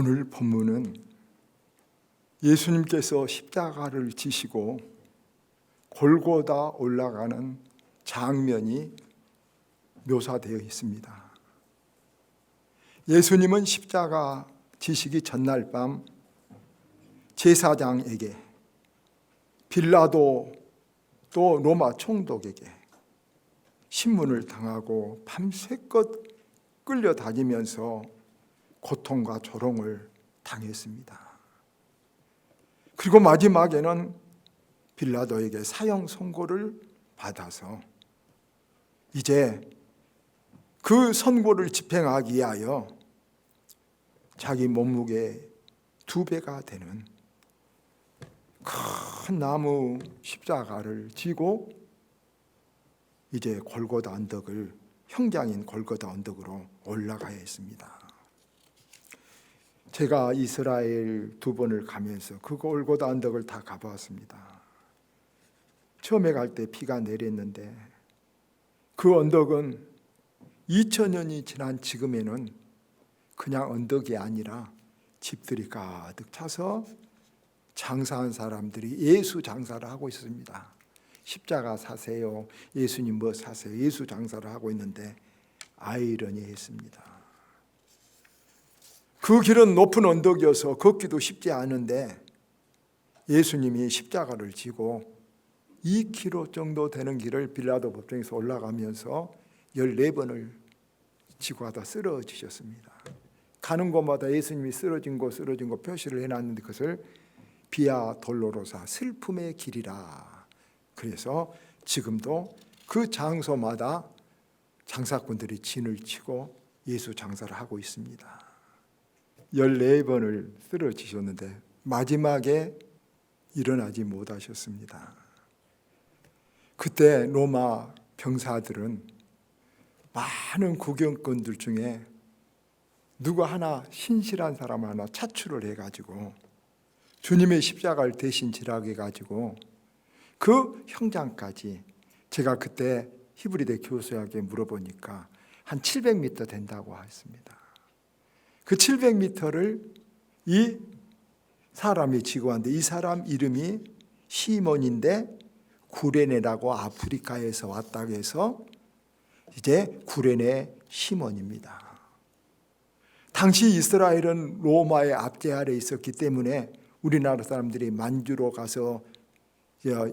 오늘 본문은 예수님께서 십자가를 지시고 골고다 올라가는 장면이 묘사되어 있습니다. 예수님은 십자가 지시기 전날 밤 제사장에게 빌라도 또 로마 총독에게 신문을 당하고 밤새껏 끌려다니면서 고통과 조롱을 당했습니다. 그리고 마지막에는 빌라도에게 사형 선고를 받아서 이제 그 선고를 집행하기 위하여 자기 몸무게 두 배가 되는 큰 나무 십자가를 지고 이제 골고다 언덕을 형장인 골고다 언덕으로 올라가야 했습니다. 제가 이스라엘 두 번을 가면서 그 골고다 언덕을 다 가보았습니다. 처음에 갈 때 비가 내렸는데 그 언덕은 2000년이 지난 지금에는 그냥 언덕이 아니라 집들이 가득 차서 장사한 사람들이 예수 장사를 하고 있습니다. 십자가 사세요. 예수님 뭐 사세요. 예수 장사를 하고 있는데 아이러니했습니다. 그 길은 높은 언덕이어서 걷기도 쉽지 않은데 예수님이 십자가를 지고 2km 정도 되는 길을 빌라도 법정에서 올라가면서 14번을 지고 하다 쓰러지셨습니다. 가는 곳마다 예수님이 쓰러진 곳 쓰러진 곳 표시를 해놨는데 그것을 비아 돌로로사 슬픔의 길이라. 그래서 지금도 그 장소마다 장사꾼들이 진을 치고 예수 장사를 하고 있습니다. 14번을 쓰러지셨는데 마지막에 일어나지 못하셨습니다. 그때 로마 병사들은 많은 구경꾼들 중에 누구 하나 신실한 사람 하나 차출을 해가지고 주님의 십자가를 대신 지라게 가지고 그 형장까지 제가 그때 히브리대 교수에게 물어보니까 한 700m 된다고 했습니다. 그 700m를 이 사람이 지고 왔는데 이 사람 이름이 시몬인데 구레네라고 아프리카에서 왔다고 해서 이제 구레네 시몬입니다. 당시 이스라엘은 로마의 압제 아래 있었기 때문에 우리나라 사람들이 만주로 가서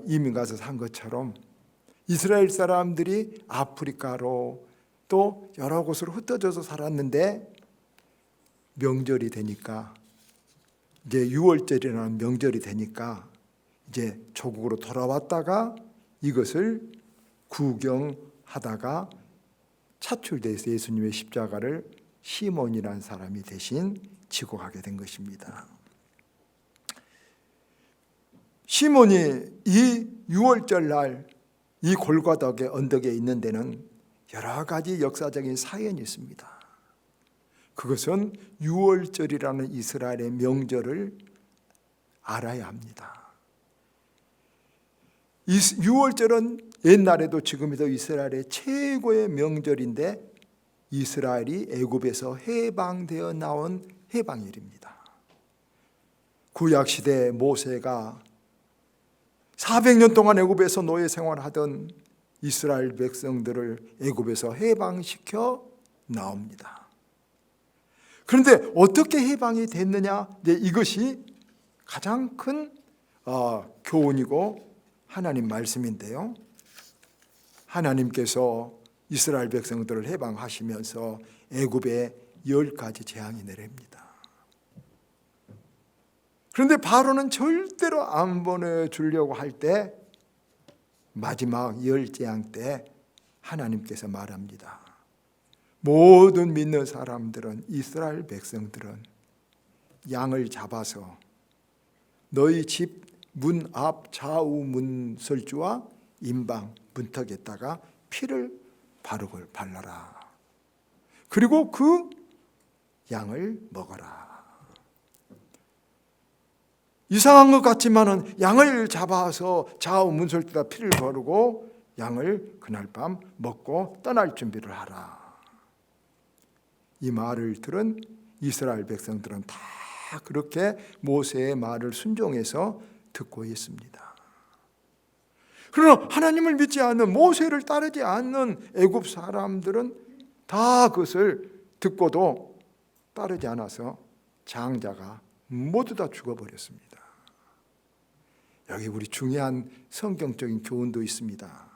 이민 가서 산 것처럼 이스라엘 사람들이 아프리카로 또 여러 곳으로 흩어져서 살았는데 명절이 되니까 이제 6월절이라는 명절이 되니까 이제 조국으로 돌아왔다가 이것을 구경하다가 차출돼서 예수님의 십자가를 시몬이라는 사람이 대신 지고 가게 된 것입니다. 시몬이 이 6월절 날 이 골과덕의 언덕에 있는 데는 여러 가지 역사적인 사연이 있습니다. 그것은 6월절이라는 이스라엘의 명절을 알아야 합니다. 6월절은 옛날에도 지금에도 이스라엘의 최고의 명절인데 이스라엘이 애굽에서 해방되어 나온 해방일입니다. 구약 시대 모세가 400년 동안 애굽에서 노예 생활하던 이스라엘 백성들을 애굽에서 해방시켜 나옵니다. 그런데 어떻게 해방이 됐느냐? 이것이 가장 큰 어, 교훈이고 하나님 말씀인데요. 하나님께서 이스라엘 백성들을 해방하시면서 애굽에 열 가지 재앙이 내립니다. 그런데 바로는 절대로 안 보내주려고 할 때 마지막 열 재앙 때 하나님께서 말합니다. 모든 믿는 사람들은 이스라엘 백성들은 양을 잡아서 너희 집 문 앞 좌우 문 설주와 임방 문턱에다가 피를 바르고 발라라. 그리고 그 양을 먹어라. 이상한 것 같지만은 양을 잡아서 좌우 문설주다 피를 바르고 양을 그날 밤 먹고 떠날 준비를 하라. 이 말을 들은 이스라엘 백성들은 다 그렇게 모세의 말을 순종해서 듣고 있습니다. 그러나 하나님을 믿지 않는 모세를 따르지 않는 애굽 사람들은 다 그것을 듣고도 따르지 않아서 장자가 모두 다 죽어버렸습니다. 여기 우리 중요한 성경적인 교훈도 있습니다.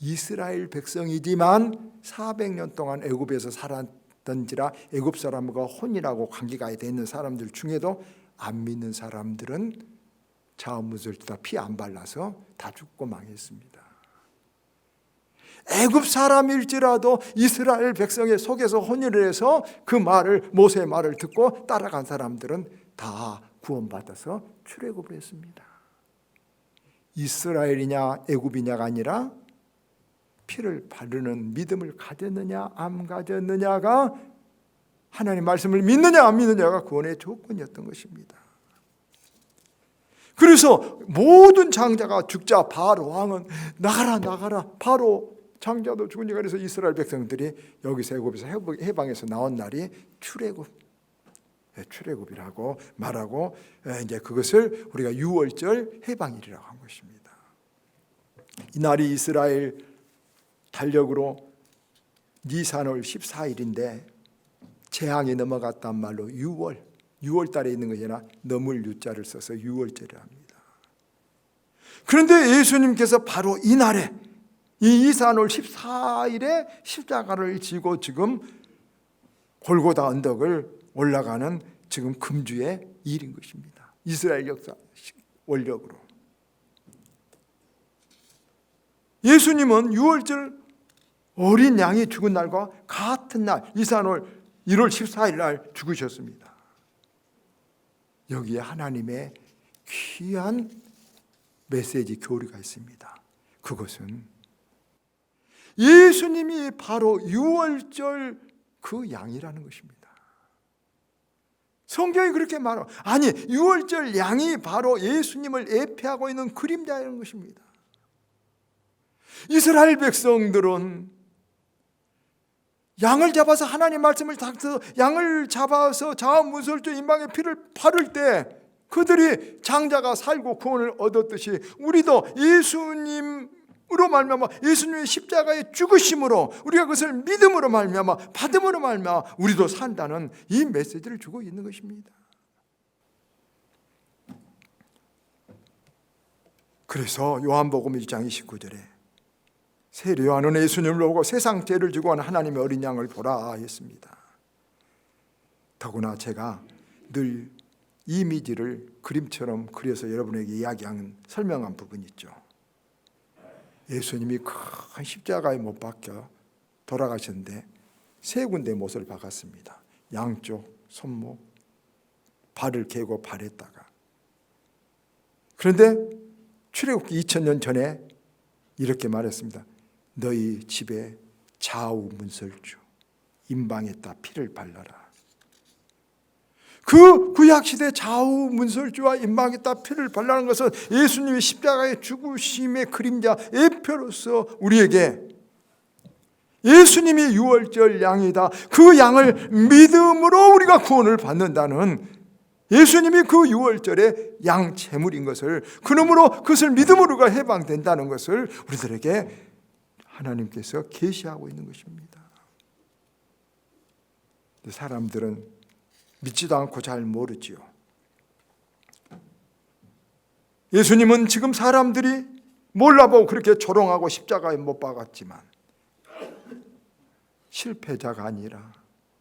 이스라엘 백성이지만 400년 동안 애굽에서 살았 던지라 애굽 사람과 혼이라고 관계가 돼 있는 사람들 중에도 안 믿는 사람들은 자원문을 다피 안 발라서 다 죽고 망했습니다. 애굽 사람일지라도 이스라엘 백성의 속에서 혼혈을 해서 그 말을 모세의 말을 듣고 따라간 사람들은 다 구원받아서 출애굽을 했습니다. 이스라엘이냐 애굽이냐가 아니라 피를 바르는 믿음을 가졌느냐 안 가졌느냐가 하나님 말씀을 믿느냐 안 믿느냐가 구원의 조건이었던 것입니다. 그래서 모든 장자가 죽자 바로 왕은 나가라 나가라 바로 장자도 죽으니까 그래서 이스라엘 백성들이 여기서 애굽에서 해방에서 나온 날이 출애굽 예, 출애굽이라고 말하고 예, 이제 그것을 우리가 유월절 해방일이라고 한 것입니다. 이 날이 이스라엘 달력으로 니산월 14일인데 재앙이 넘어갔단 말로 6월 6월 달에 있는 것이나 넘을 유자를 써서 6월절이라 합니다. 그런데 예수님께서 바로 이 날에 이 이산월 14일에 십자가를 지고 지금 골고다 언덕을 올라가는 지금 금주의 일인 것입니다. 이스라엘 역사 원력으로. 예수님은 6월절 어린 양이 죽은 날과 같은 날 이산월 1월 14일 날 죽으셨습니다. 여기에 하나님의 귀한 메시지 교리가 있습니다. 그것은 예수님이 바로 6월절 그 양이라는 것입니다. 성경이 그렇게 말하 아니 6월절 양이 바로 예수님을 예표하고 있는 그림자라는 것입니다. 이스라엘 백성들은 양을 잡아서 하나님 말씀을 닥쳐 양을 잡아서 자원문설주 인방의 피를 바를 때 그들이 장자가 살고 구원을 얻었듯이 우리도 예수님으로 말미암아 예수님의 십자가의 죽으심으로 우리가 그것을 믿음으로 말미암아 받음으로 말미암아 우리도 산다는 이 메시지를 주고 있는 것입니다. 그래서 요한복음 1장 29절에 세례요한은 예수님을 보고 세상 죄를 지고 온 하나님의 어린 양을 보라 했습니다. 더구나 제가 늘 이미지를 그림처럼 그려서 여러분에게 이야기하는 설명한 부분이 있죠. 예수님이 큰 십자가에 못 박혀 돌아가셨는데 세 군데 못을 박았습니다. 양쪽 손목, 발을 개고 발했다가 그런데 출애굽기 2000년 전에 이렇게 말했습니다. 너희 집에 좌우 문설주 임방에다 피를 발라라. 그 구약 시대 좌우 문설주와 임방에다 피를 발라는 것은 예수님이 십자가의 죽으심의 그림자 예표로서 우리에게 예수님이 유월절 양이다. 그 양을 믿음으로 우리가 구원을 받는다는 예수님이 그 유월절의 양 제물인 것을 그놈으로 그것을 믿음으로가 해방된다는 것을 우리들에게 하나님께서 계시하고 있는 것입니다. 사람들은 믿지도 않고 잘 모르지요. 예수님은 지금 사람들이 몰라보고 그렇게 조롱하고 십자가에 못 박았지만 실패자가 아니라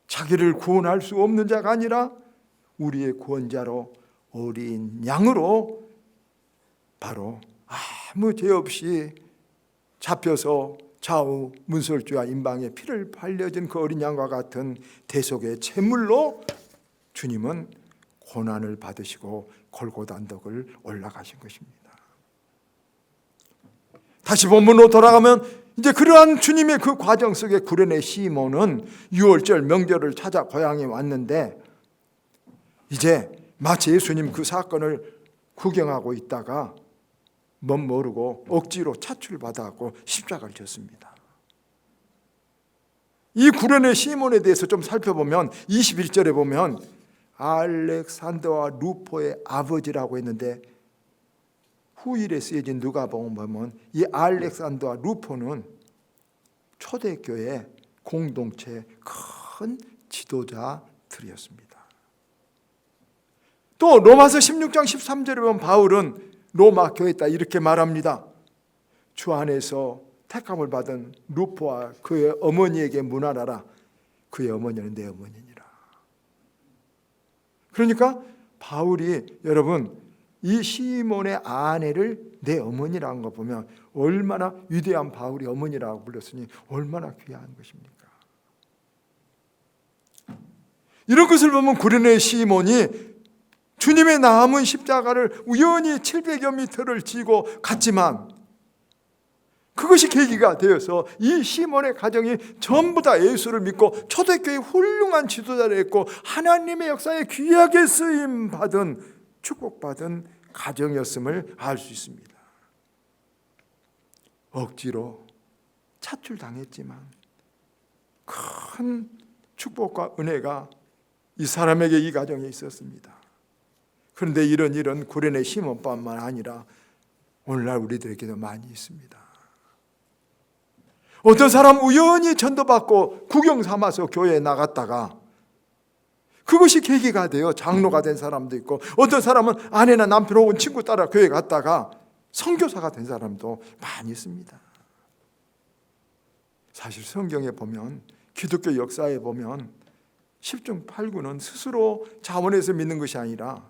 자기를 구원할 수 없는 자가 아니라 우리의 구원자로 어린 양으로 바로 아무 죄 없이 잡혀서 좌우 문설주와 임방에 피를 발려진 그 어린 양과 같은 대속의 제물로 주님은 고난을 받으시고 골고다 언덕을 올라가신 것입니다. 다시 본문으로 돌아가면 이제 그러한 주님의 그 과정 속에 구련의 시몬은 6월절 명절을 찾아 고향에 왔는데 이제 마치 예수님 그 사건을 구경하고 있다가 멋 모르고 억지로 차출받아갖고 십자가를 졌습니다. 이 구련의 시몬에 대해서 좀 살펴보면 21절에 보면 알렉산더와 루포의 아버지라고 했는데 후일에 쓰여진 누가복음 보면 이 알렉산더와 루포는 초대교회 공동체 큰 지도자들이었습니다. 또 로마서 16장 13절에 보면 바울은 로마 교회다 이렇게 말합니다. 주 안에서 택함을 받은 루포와 그의 어머니에게 문하라라. 그의 어머니는 내 어머니니라. 그러니까 바울이 여러분 이 시몬의 아내를 내 어머니라는 거 보면 얼마나 위대한 바울이 어머니라고 불렀으니 얼마나 귀한 것입니까? 이런 것을 보면 구레네 시몬이 주님의 남은 십자가를 우연히 700여 미터를 지고 갔지만 그것이 계기가 되어서 이 시몬의 가정이 전부 다 예수를 믿고 초대교회 훌륭한 지도자를 했고 하나님의 역사에 귀하게 쓰임 받은 축복받은 가정이었음을 알 수 있습니다. 억지로 차출당했지만 큰 축복과 은혜가 이 사람에게 이 가정에 있었습니다. 그런데 이런 일은 구련의 시몬뿐만 아니라 오늘날 우리들에게도 많이 있습니다. 어떤 사람 우연히 전도받고 구경 삼아서 교회에 나갔다가 그것이 계기가 되어 장로가 된 사람도 있고 어떤 사람은 아내나 남편 혹은 친구 따라 교회 갔다가 선교사가 된 사람도 많이 있습니다. 사실 성경에 보면 기독교 역사에 보면 10중 8구는 스스로 자원해서 믿는 것이 아니라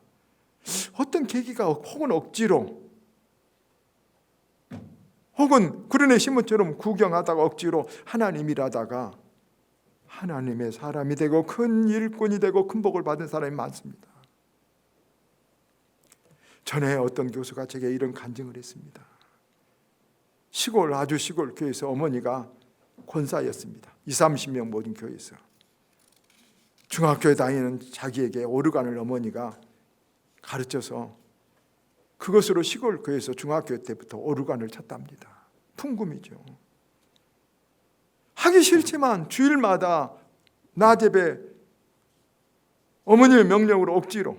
어떤 계기가 혹은 억지로 혹은 구른의 시몬처럼 구경하다가 억지로 하나님이라다가 하나님의 사람이 되고 큰 일꾼이 되고 큰 복을 받은 사람이 많습니다. 전에 어떤 교수가 제게 이런 간증을 했습니다. 시골 아주 시골 교회에서 어머니가 권사였습니다. 2, 30명 모든 교회에서 중학교에 다니는 자기에게 오르간을 어머니가 가르쳐서 그것으로 시골 교회에서 중학교 때부터 오르간을 쳤답니다. 풍금이죠. 하기 싫지만 주일마다 나제배 어머님의 명령으로 억지로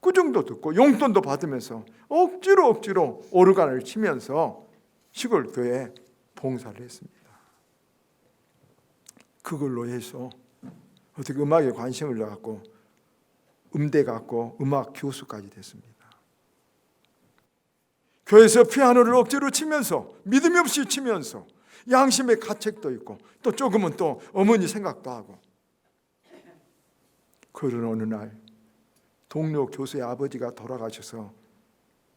꾸중도 듣고 용돈도 받으면서 억지로 억지로 오르간을 치면서 시골 교회에 봉사를 했습니다. 그걸로 해서 어떻게 음악에 관심을 갖고 음대 갖고 음악 교수까지 됐습니다. 교회에서 피아노를 억지로 치면서 믿음이 없이 치면서 양심의 가책도 있고 또 조금은 또 어머니 생각도 하고 그런 어느 날 동료 교수의 아버지가 돌아가셔서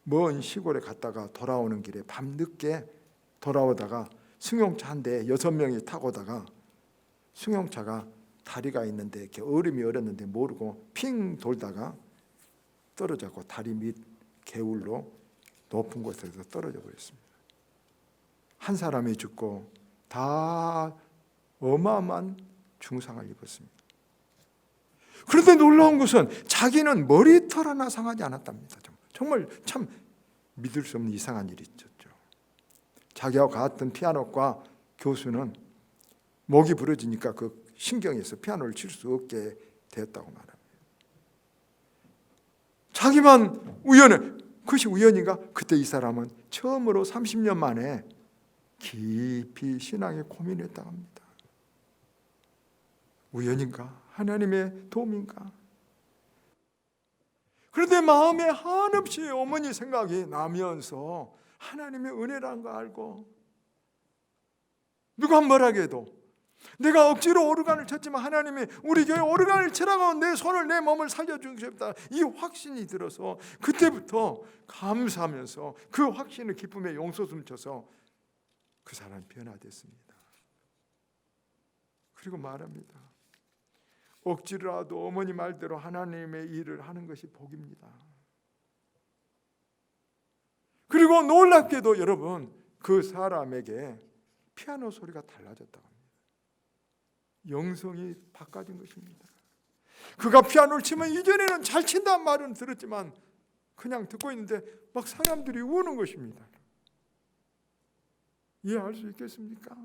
먼 시골에 갔다가 돌아오는 길에 밤늦게 돌아오다가 승용차 한대 여섯 명이 타고 오다가 승용차가 다리가 있는데 이렇게 얼음이 얼었는데 모르고 핑 돌다가 떨어졌고 다리 밑 개울로 높은 곳에서 떨어져 버렸습니다. 한 사람이 죽고 다 어마어마한 중상을 입었습니다. 그런데 놀라운 것은 자기는 머리털 하나 상하지 않았답니다. 정말 참 믿을 수 없는 이상한 일이 있었죠. 자기와 같은 피아노과 교수는 목이 부러지니까 그 신경에서 피아노를 칠 수 없게 되었다고 말합니다. 자기만 우연해. 그것이 우연인가? 그때 이 사람은 처음으로 30년 만에 깊이 신앙에 고민했다고 합니다. 우연인가? 하나님의 도움인가? 그런데 마음에 한없이 어머니 생각이 나면서 하나님의 은혜란 거 알고 누가 뭐라고 해도 내가 억지로 오르간을 쳤지만 하나님이 우리 교회 오르간을 치라고 내 손을 내 몸을 살려주셨다. 이 확신이 들어서 그때부터 감사하면서 그 확신을 기쁨에 용솟음 쳐서 그 사람이 변화됐습니다. 그리고 말합니다. 억지로라도 어머니 말대로 하나님의 일을 하는 것이 복입니다. 그리고 놀랍게도 여러분 그 사람에게 피아노 소리가 달라졌다고. 영성이 바꿔진 것입니다. 그가 피아노를 치면 이전에는 잘 친다는 말은 들었지만 그냥 듣고 있는데 막 사람들이 우는 것입니다. 이해할 수 있겠습니까?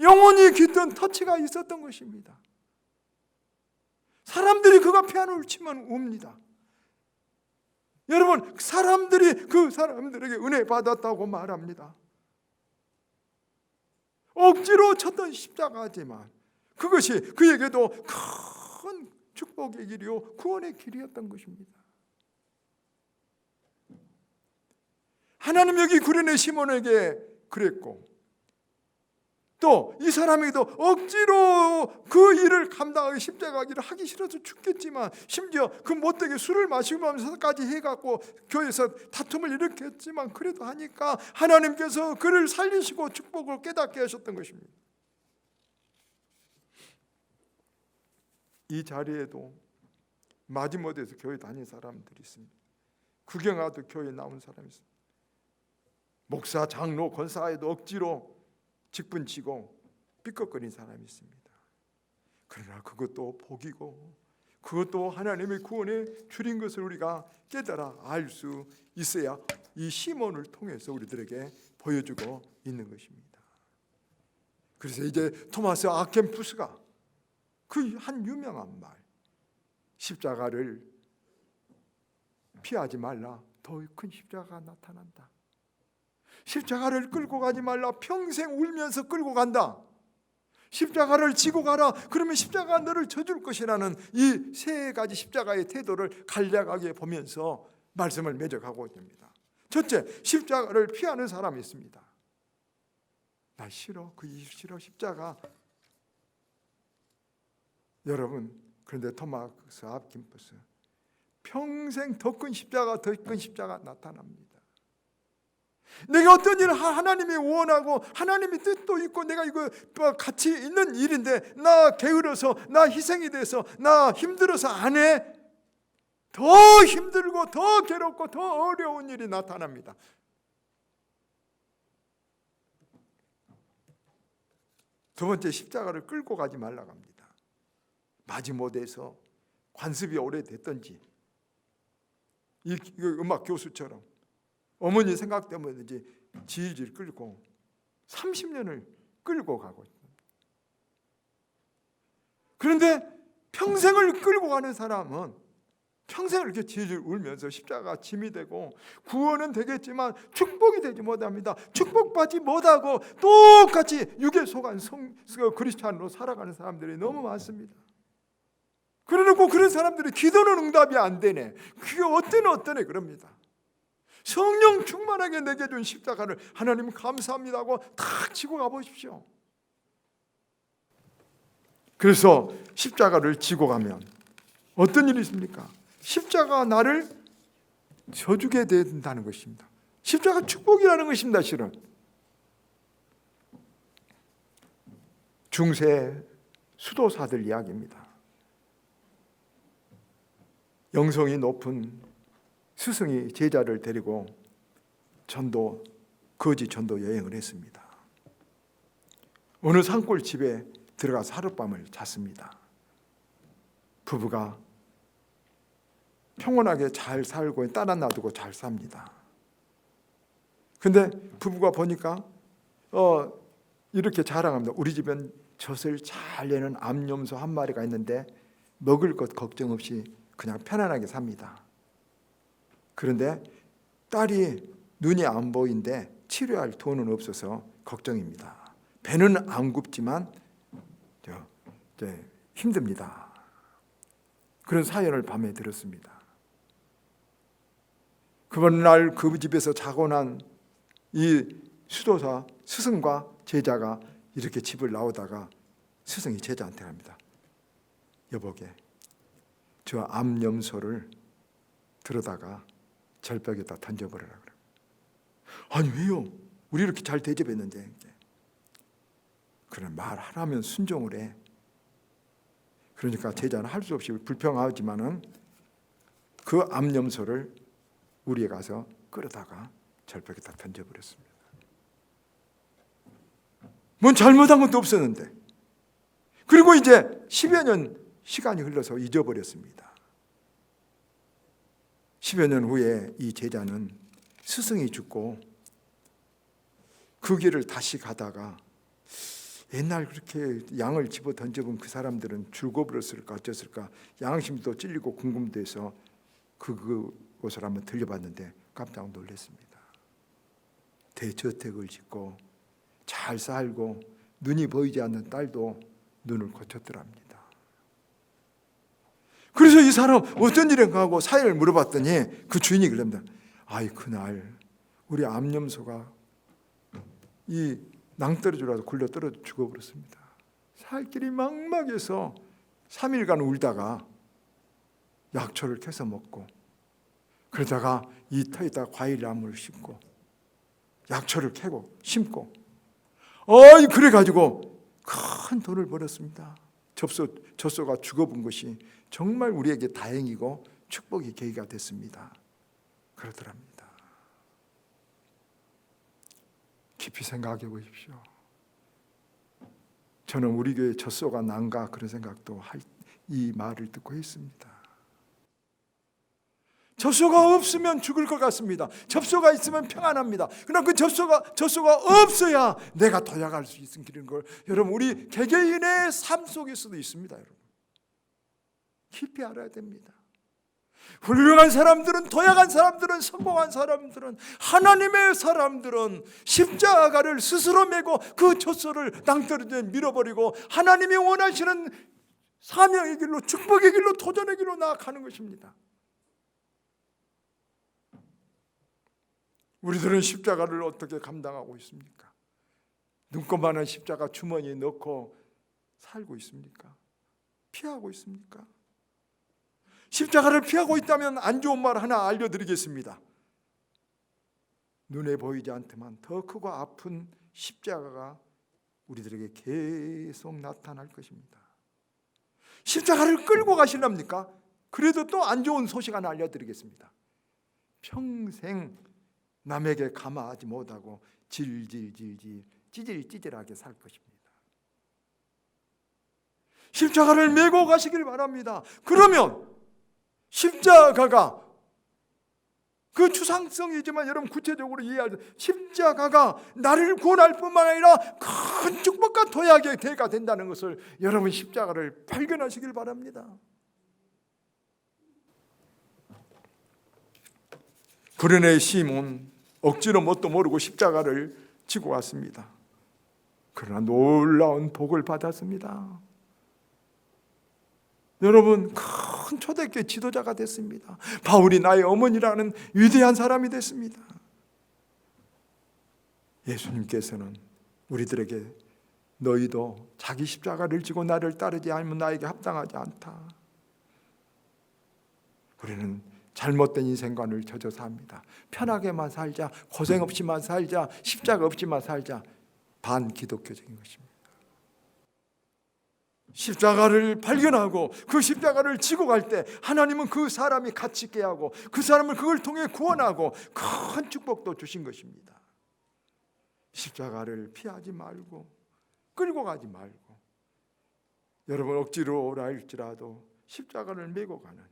영원히 깃든 터치가 있었던 것입니다. 사람들이 그가 피아노를 치면 웁니다. 여러분, 사람들이 그 사람들에게 은혜 받았다고 말합니다. 억지로 쳤던 십자가지만 그것이 그에게도 큰 축복의 길이요 구원의 길이었던 것입니다. 하나님 여기 구레네 시몬에게 그랬고 또 이 사람에게도 억지로 그 일을 감당하기 십자가 일을 하기 싫어서 죽겠지만 심지어 그 못되게 술을 마시고 하면서까지 해갖고 교회에서 다툼을 일으켰지만 그래도 하니까 하나님께서 그를 살리시고 축복을 깨닫게 하셨던 것입니다. 이 자리에도 마지못에서 교회 다닌 사람들이 있습니다. 구경하도 교회 나온 사람이 있습니다. 목사, 장로, 권사에도 억지로 직분치고 삐걱거린 사람이 있습니다. 그러나 그것도 복이고 그것도 하나님의 구원에 줄인 것을 우리가 깨달아 알 수 있어야 이 시몬을 통해서 우리들에게 보여주고 있는 것입니다. 그래서 이제 토마스 아켄푸스가 그 한 유명한 말 십자가를 피하지 말라 더 큰 십자가가 나타난다. 십자가를 끌고 가지 말라 평생 울면서 끌고 간다. 십자가를 지고 가라. 그러면 십자가 너를 져줄 것이라는 이 세 가지 십자가의 태도를 간략하게 보면서 말씀을 맺어가고 있습니다. 첫째, 십자가를 피하는 사람이 있습니다. 나 싫어, 그 싫어 십자가. 여러분, 그런데 토마스 앞김버스 평생 더 큰 십자가, 더 큰 십자가 나타납니다. 내가 어떤 일을 하나님이 원하고 하나님의 뜻도 있고 내가 이거 뭐 같이 있는 일인데 나 게으러서 나 희생이 돼서 나 힘들어서 안 해. 더 힘들고 더 괴롭고 더 어려운 일이 나타납니다. 두 번째 십자가를 끌고 가지 말라고 합니다. 마지못에서 관습이 오래됐던지 이 음악 교수처럼 어머니 생각 때문인지 질질 끌고 30년을 끌고 가고 있습니다. 그런데 평생을 끌고 가는 사람은 평생을 이렇게 질질 울면서 십자가 짐이 되고 구원은 되겠지만 축복이 되지 못합니다. 축복받지 못하고 똑같이 육에 속한 성, 그리스찬으로 살아가는 사람들이 너무 많습니다. 그래놓고 그런 사람들이 기도는 응답이 안 되네. 그게 어때는 어떠네 그럽니다. 성령 충만하게 내게 준 십자가를 하나님 감사합니다 하고 탁 지고 가보십시오. 그래서 십자가를 지고 가면 어떤 일이 있습니까? 십자가 나를 져주게 된다는 것입니다. 십자가 축복이라는 것입니다, 실은. 중세 수도사들 이야기입니다. 영성이 높은 스승이 제자를 데리고 전도 거지 전도 여행을 했습니다. 어느 산골 집에 들어가서 하룻밤을 잤습니다. 부부가 평온하게 잘 살고 딸 하나 두고 잘 삽니다. 근데 부부가 보니까 어 이렇게 자랑합니다. 우리 집엔 젖을 잘 내는 암염소 한 마리가 있는데 먹을 것 걱정 없이 그냥 편안하게 삽니다. 그런데 딸이 눈이 안 보이는데 치료할 돈은 없어서 걱정입니다. 배는 안 굽지만 저, 저 힘듭니다. 그런 사연을 밤에 들었습니다. 그번 날 그 집에서 자고 난 이 수도사 스승과 제자가 이렇게 집을 나오다가 스승이 제자한테 합니다. 여보게, 저 암염소를 들어다가 절벽에다 던져버리라 그래. 아니 왜요? 우리 이렇게 잘 대접했는데. 그래 말하라면 순종을 해. 그러니까 제자는 할 수 없이 불평하지만은 그 암염소를 우리에 가서 끌어다가 절벽에다 던져버렸습니다. 뭔 잘못한 것도 없었는데. 그리고 이제 10여 년 시간이 흘러서 잊어버렸습니다. 10여 년 후에 이 제자는 스승이 죽고 그 길을 다시 가다가 옛날 그렇게 양을 집어 던져본 그 사람들은 줄거불었을까 어쩌을까 양심도 찔리고 궁금돼서 그, 그곳을 한번 들려봤는데 깜짝 놀랐습니다. 대저택을 짓고 잘 살고 눈이 보이지 않는 딸도 눈을 고쳤더랍니다. 그래서 이 사람 어떤 일인가 하고 사연을 물어봤더니 그 주인이 그럽니다. 아이 그날 우리 암염소가 이 낭떠러지라도 굴러 떨어져 죽어버렸습니다. 살 길이 막막해서 3일간 울다가 약초를 캐서 먹고 그러다가 이 터에다 과일나무를 심고 약초를 캐고 심고 어이 그래 가지고 큰 돈을 벌었습니다. 접소 젖소가 죽어본 것이 정말 우리에게 다행이고 축복의 계기가 됐습니다. 그러더랍니다. 깊이 생각해 보십시오. 저는 우리 교회 젖소가 난가 그런 생각도 할, 이 말을 듣고 있습니다. 젖소가 없으면 죽을 것 같습니다. 접소가 있으면 평안합니다. 그러나 그 접소가 젖소가 없어야 내가 도약할 수 있는 길인 걸 여러분 우리 개개인의 삶 속에서도 있습니다, 여러분. 깊이 알아야 됩니다. 훌륭한 사람들은 도약한 사람들은 성공한 사람들은 하나님의 사람들은 십자가를 스스로 메고 그 젖소를 낭떠러지에 밀어버리고 하나님이 원하시는 사명의 길로 축복의 길로 도전의 길로 나아가는 것입니다. 우리들은 십자가를 어떻게 감당하고 있습니까? 눈곱만한 십자가 주머니에 넣고 살고 있습니까? 피하고 있습니까? 십자가를 피하고 있다면 안 좋은 말 하나 알려드리겠습니다. 눈에 보이지 않지만 더 크고 아픈 십자가가 우리들에게 계속 나타날 것입니다. 십자가를 끌고 가실랍니까? 그래도 또 안 좋은 소식 하나 알려드리겠습니다. 평생 남에게 감화하지 못하고 질질질질 찌질찌질하게 살 것입니다. 십자가를 메고 가시길 바랍니다. 그러면 십자가가 그 추상성이지만 여러분 구체적으로 이해할 때 십자가가 나를 구원할 뿐만 아니라 큰 축복과 도약의 대가 된다는 것을 여러분 십자가를 발견하시길 바랍니다. 그러네 시몬 억지로 뭣도 모르고 십자가를 지고 왔습니다. 그러나 놀라운 복을 받았습니다. 여러분 큰 초대교회 지도자가 됐습니다. 바울이 나의 어머니라는 위대한 사람이 됐습니다. 예수님께서는 우리들에게 너희도 자기 십자가를 지고 나를 따르지 않으면 나에게 합당하지 않다. 우리는 잘못된 인생관을 젖어서 합니다. 편하게만 살자, 고생 없이만 살자, 십자가 없이만 살자. 반 기독교적인 것입니다. 십자가를 발견하고 그 십자가를 지고 갈 때 하나님은 그 사람이 가치 있게 하고 그 사람을 그걸 통해 구원하고 큰 축복도 주신 것입니다. 십자가를 피하지 말고 끌고 가지 말고 여러분 억지로 오라 할지라도 십자가를 메고 가는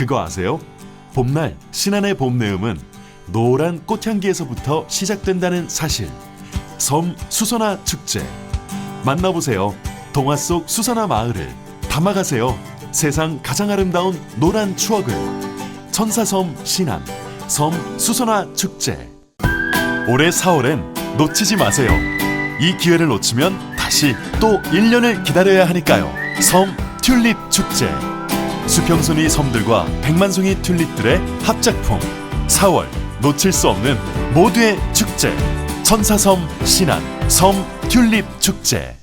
그거 아세요? 봄날 신안의 봄 내음은 노란 꽃향기에서부터 시작된다는 사실. 섬 수선화 축제. 만나보세요. 동화 속 수선화 마을을 담아가세요. 세상 가장 아름다운 노란 추억을. 천사섬 신안 섬 수선화 축제. 올해 4월엔 놓치지 마세요. 이 기회를 놓치면 다시 또 1년을 기다려야 하니까요. 섬 튤립 축제. 수평선이 섬들과 백만송이 튤립들의 합작품. 4월 놓칠 수 없는 모두의 축제. 천사섬 신안 섬 튤립 축제